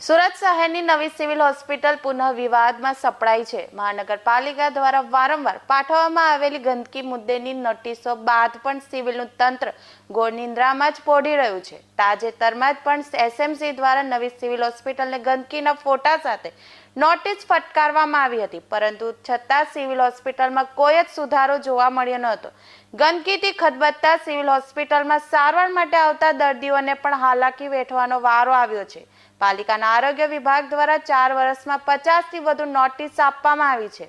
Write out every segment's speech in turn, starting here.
સુરત શહેરની નવી civil hospital પુનઃ વિવાદમાં સપડાઈ છે. મહાનગરપાલિકા દ્વારા વારંવાર પાઠવવામાં આવેલી ગંદકી મુદ્દેની નોટિસો બાદ પણ સિવિલનું તંત્ર ગોળનિંદ્રામાં જ પોઢી રહ્યું છે. તાજેતરમાં જ પણ એસએમસી દ્વારા નવી સિવિલ હોસ્પિટલને ગંદકીના ફોટા સાથે નોટિસ ફટકારવામાં આવી હતી. પરંતુ છતાં સિવિલ હોસ્પિટલમાં કોઈ જ સુધારો જોવા મળ્યો ન હતો ગંદકીથી ખદબદતા સિવિલ હોસ્પિટલમાં સારવાર માટે આવતા દર્દીઓને પણ હાલાકી વેઠવાનો વારો આવ્યો છે. પાલિકાના આરોગ્ય વિભાગ દ્વારા ચાર વર્ષમાં પચાસથી વધુ નોટિસ આપવામાં આવી છે.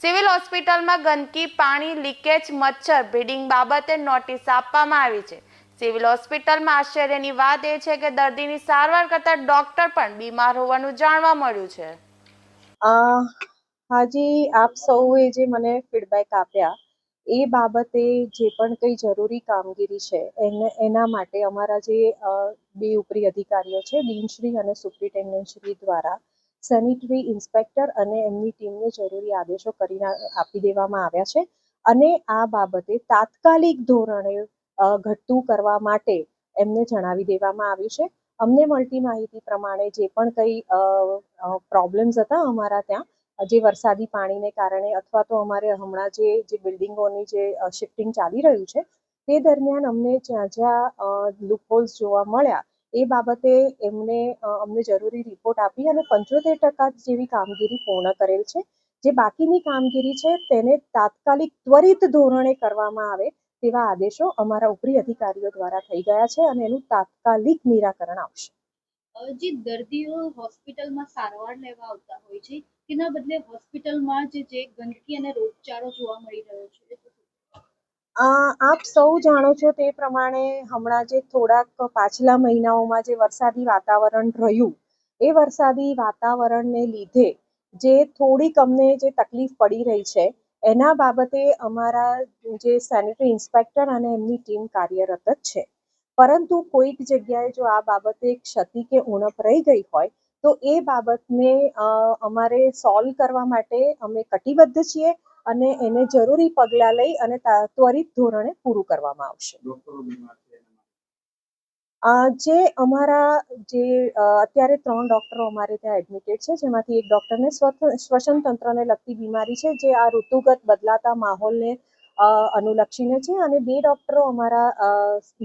સિવિલ હોસ્પિટલમાં ગંદકી, પાણી, લીકેજ, મચ્છર, બ્રીડિંગ બાબતે નોટિસ આપવામાં આવી છે. સિવિલ હોસ્પિટલમાં આશ્ચર્યની વાત એ છે કે દર્દીની સારવાર કરતા ડોક્ટર પણ બીમાર હોવાનું જાણવા મળ્યું છે. હાજી, આપ સૌએ જે મને ફીડબેક આપ્યા એ બાબતે જે પણ કંઈ જરૂરી કામગીરી છે, એને, એના માટે અમારા જે બે ઉપરી અધિકારીઓ છે, ડીનશ્રી અને સુપ્રિન્ટેન્ડન્ટશ્રી દ્વારા સેનિટરી ઇન્સ્પેક્ટર અને એમની ટીમને જરૂરી આદેશો કરીને આપી દેવામાં આવ્યા છે. અને આ બાબતે તાત્કાલિક ધોરણે ઘટતું કરવા માટે એમને જણાવી દેવામાં આવ્યું છે. અમને મળતી માહિતી પ્રમાણે જે પણ કંઈ પ્રોબ્લેમ્સ હતા અમારા ત્યાં જે વરસાદી પાણીને કારણે અથવા તો અમારે હમણાં જે જે બિલ્ડિંગોની જે શિફ્ટિંગ ચાલી રહ્યું છે, તે દરમિયાન અમને જ્યાં જ્યાં લૂપહોલ્સ જોવા મળ્યા, એ બાબતે એમને અમને જરૂરી રિપોર્ટ આપી અને પંચોતેર ટકા જેવી કામગીરી પૂર્ણ કરેલ છે. જે બાકીની કામગીરી છે, તેને તાત્કાલિક ત્વરિત ધોરણે કરવામાં આવે તેવા આદેશો અમારા ઉપરી અધિકારીઓ દ્વારા થઈ ગયા છે અને એનું તાત્કાલિક નિરાકરણ આવશે. જે દર્દીઓ હોસ્પિટલમાં સારવાર લેવા આવતા હોય છે તેના બદલે હોસ્પિટલમાં જે જે ગંદકી અને રોગચાળો જોવા મળી રહ્યો છે આપ સૌ જાણો છો તે પ્રમાણે હમણાં જે થોડાક પાછલા મહિનાઓમાં જે વરસાદી વાતાવરણ રહ્યું, એ વરસાદી વાતાવરણને લીધે જે થોડીક અમને જે તકલીફ પડી રહી છે, એના બાબતે અમારા જે સેનેટરી ઇન્સ્પેક્ટર અને એમની ટીમ કાર્યરત જ છે. પરંતુ કોઈક જગ્યાએ જો આ બાબતે ક્ષતિ કે ઉણપ રહી ગઈ હોય તો એ બાબતને અમારે સોલ્વ કરવા માટે અમે કટિબદ્ધ છીએ અને એને જરૂરી પગલાં લઈ અને ત્વરિત ધોરણે પૂરું કરવામાં આવશે. જે અમારા જે અત્યારે ત્રણ ડૉક્ટરો અમારે ત્યાં એડમિટેડ છે જેમાંથી એક ડૉક્ટરને શ્વસન તંત્રને લગતી બીમારી છે જે આ ઋતુગત બદલાતા માહોલને અનુલક્ષીને છે અને બે ડૉક્ટરો અમારા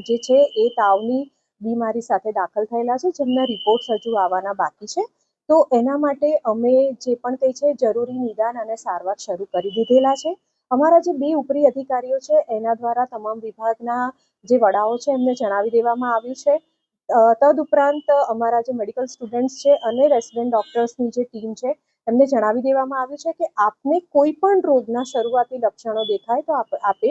જે છે એ તાવની બીમારી સાથે દાખલ થયેલા છે, જેમના રિપોર્ટ્સ હજુ આવવાના બાકી છે. તો એના માટે અમે જે પણ કંઈ છે, જરૂરી નિદાન અને સારવાર શરૂ કરી દીધેલા છે. અમારા જે બે ઉપરી અધિકારીઓ છે, એના દ્વારા તમામ વિભાગના જે વડાઓ છે, એમને જણાવી દેવામાં આવ્યું છે. તદ તદુપરાંત અમારા જે મેડિકલ સ્ટુડન્ટ્સ છે અને રેસિડેન્ટ ડૉક્ટર્સની જે ટીમ છે એમને જણાવી દેવામાં આવ્યું છે કે આપને કોઈ પણ રોગના શરૂઆતી લક્ષણો દેખાય તો આપ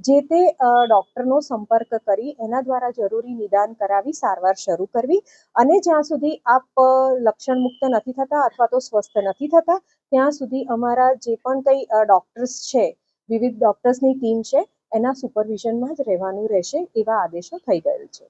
જે તે ડૉક્ટરનો સંપર્ક કરી એના દ્વારા જરૂરી નિદાન કરાવી, સારવાર શરૂ કરવી અને જ્યાં સુધી આપ લક્ષણ મુક્ત નથી થતા અથવા તો સ્વસ્થ નથી થતા, ત્યાં સુધી અમારા જે પણ કંઈ ડૉક્ટર્સ છે, વિવિધ ડૉક્ટર્સની ટીમ છે, એના સુપરવિઝનમાં જ રહેવાનું રહેશે એવા આદેશો થઈ ગયેલ છે.